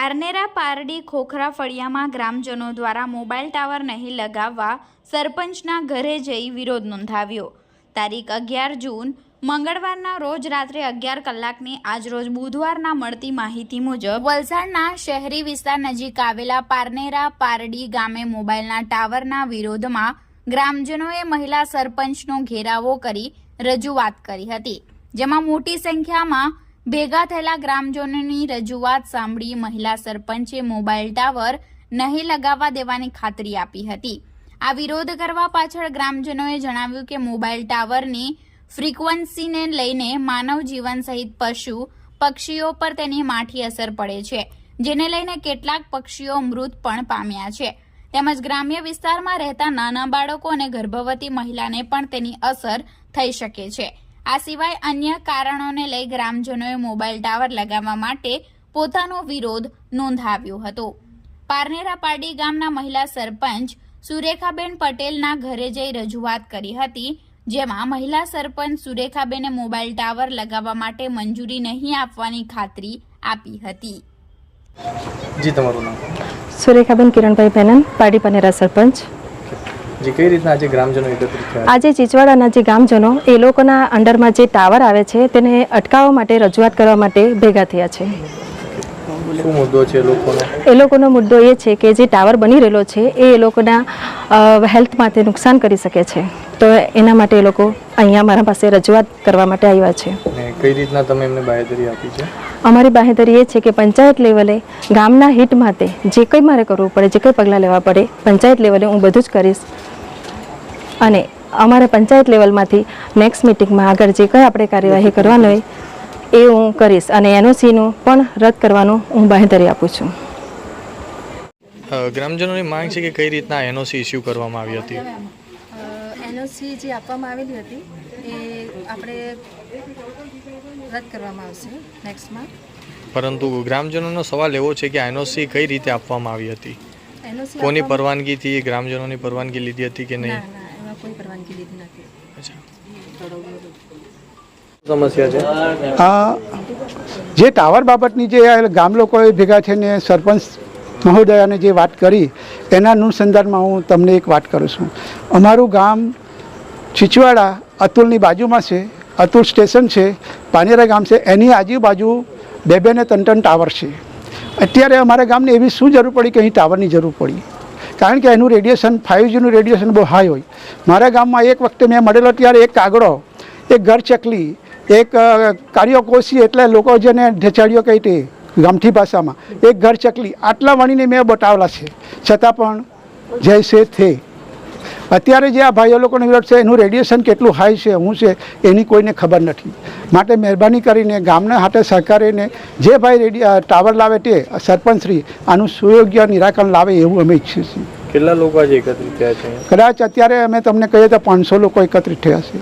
પારનેરા પારડી ખોખરા ફળિયામાં ગ્રામજનો દ્વારા મોબાઈલ ટાવર નહીં લગાવવા સરપંચના ઘરે જઈ વિરોધ નોંધાવ્યો. તારીખ અગિયાર જૂન, મંગળવારના રોજ રાત્રે અગિયાર કલાકની આજરોજ બુધવારના મળતી માહિતી મુજબ વલસાડના શહેરી વિસ્તાર નજીક આવેલા પારનેરા પારડી ગામે મોબાઈલના ટાવરના વિરોધમાં ગ્રામજનોએ મહિલા સરપંચનો ઘેરાવો કરી રજૂઆત કરી હતી, જેમાં મોટી સંખ્યામાં ભેગા થયેલા ગ્રામજનોની રજૂઆત સાંભળી મહિલા સરપંચે મોબાઈલ ટાવર નહીં લગાવવા દેવાની ખાતરી આપી હતી. આ વિરોધ કરવા પાછળ ગ્રામજનોએ જણાવ્યું કે મોબાઈલ ટાવરની ફ્રીક્વન્સીને લઈને માનવ જીવન સહિત પશુ પક્ષીઓ પર તેની માઠી અસર પડે છે, જેને લઈને કેટલાક પક્ષીઓ મૃત પણ પામ્યા છે. તેમજ ગ્રામ્ય વિસ્તારમાં રહેતા નાના બાળકો અને ગર્ભવતી મહિલાને પણ તેની અસર થઈ શકે છે. આ સિવાય અન્ય કારણોને લઈ ગ્રામજનોએ મોબાઈલ ટાવર લગાવવા માટે પોતાનો વિરોધ નોંધાવ્યો હતો. પારનેરા પારડી ગામના મહિલા સરપંચ સુરેખાબેન પટેલના ઘરે જઈ રજૂઆત કરી હતી જેમાં મહિલા સરપંચ સુરેખાબેને મોબાઈલ ટાવર લગાવવા માટે મંજૂરી નહીં આપવાની ખાતરી આપી હતી. જી તમારું નામ? સુરેખાબેન કિરણભાઈ પેનન પાડી પનેરા સરપંચ. જી કઈ રીતના આજે ગ્રામજનો એકત્રિત થયા? આજે ચીચવાડાના જે ગામજનો એ લોકોના અંડરમાં જે ટાવર આવે છે તેને અટકાવવા માટે રજૂઆત કરવા માટે ભેગા થયા છે. શું મુદ્દો છે લોકોનો? એ લોકોનો મુદ્દો એ છે કે જે ટાવર બની રહેલો છે એ એ લોકોના હેલ્થ માટે નુકસાન કરી શકે છે. તો એના માટે એ લોકો અહીંયા મારા પાસે રજૂઆત કરવા માટે આવ્યા છે. કઈ રીતના તમે એમને બાહેધરી આપી છે? અમારી બાહેધરી એ છે કે પંચાયત લેવલે ગામના હિત માટે જે કંઈ મારે કરવું પડે જે કંઈ પગલાં લેવા પડે પંચાયત લેવલે હું બધું જ કરીશ. અને અમારા પંચાયત લેવલમાંથી નેક્સ્ટ મિટિંગમાં આગળ જે કંઈ આપણે કાર્યવાહી કરવાની હોય એ હું કરીશ અને એનઓસીનું પણ રદ કરવાનું હું બાંહેધરી આપું છું. ગ્રામજનોની માંગ છે કે કઈ રીતના એનઓસી ઇસ્યુ કરવામાં આવી હતી? એનઓસી જે આપવામાં આવેલી હતી એ આપણે રદ કરવામાં આવશે નેક્સ્ટમાં પરંતુ ગ્રામજનોનો સવાલ એવો છે કે એનઓસી કઈ રીતે આપવામાં આવી હતી? એનઓસી કોની પરવાનગીથી ગ્રામજનોની પરવાનગી લીધી હતી કે નહીં? કોઈ પરવાનગી લીધી નથી. સમસ્યા છે? આ જે ટાવર બાબતની જે ગામ લોકોએ ભેગા થઈને સરપંચ મહોદયાને જે વાત કરી એના અનુસંધાનમાં હું તમને એક વાત કરું છું. અમારું ગામ છીછવાડા અતુલની બાજુમાં છે અતુલ સ્ટેશન છે પાનેરા ગામ છે એની આજુબાજુ બે બે ને ત્રણ ત્રણ ટાવર છે. અત્યારે અમારા ગામને એવી શું જરૂર પડી કે અહીં ટાવરની જરૂર પડી? કારણ કે એનું રેડિયેશન ફાઇવજીનું રેડિયેશન બહુ હાઈ હોય. મારા ગામમાં એક વખતે મેં મળેલો ત્યારે એક કાગડો, એક ઘર ચકલી, એક કાર્યકોશી એટલે લોકો જેને ઢેચાડ્યો કહી તે, ગામઠી ભાષામાં, એક ઘર ચકલી, આટલા વણીને મેં બતાવેલા છે. છતાં પણ જય સે થે. અત્યારે જે આ ભાઈઓ લોકોનો વિરોધ છે એનું રેડિયેશન કેટલું હાઈ છે શું છે એની કોઈને ખબર નથી. માટે મહેરબાની કરીને ગામના હાથે સહકારીને જે ભાઈ રેડિ ટાવર લાવે તે સરપંચશ્રી આનું સુયોગ્ય નિરાકરણ લાવે એવું અમે ઈચ્છીએ છીએ. કેટલા લોકો આજે એકત્રિત થયા છે? કદાચ અત્યારે અમે તમને કહીએ તો પાંચસો લોકો એકત્રિત થયા છે.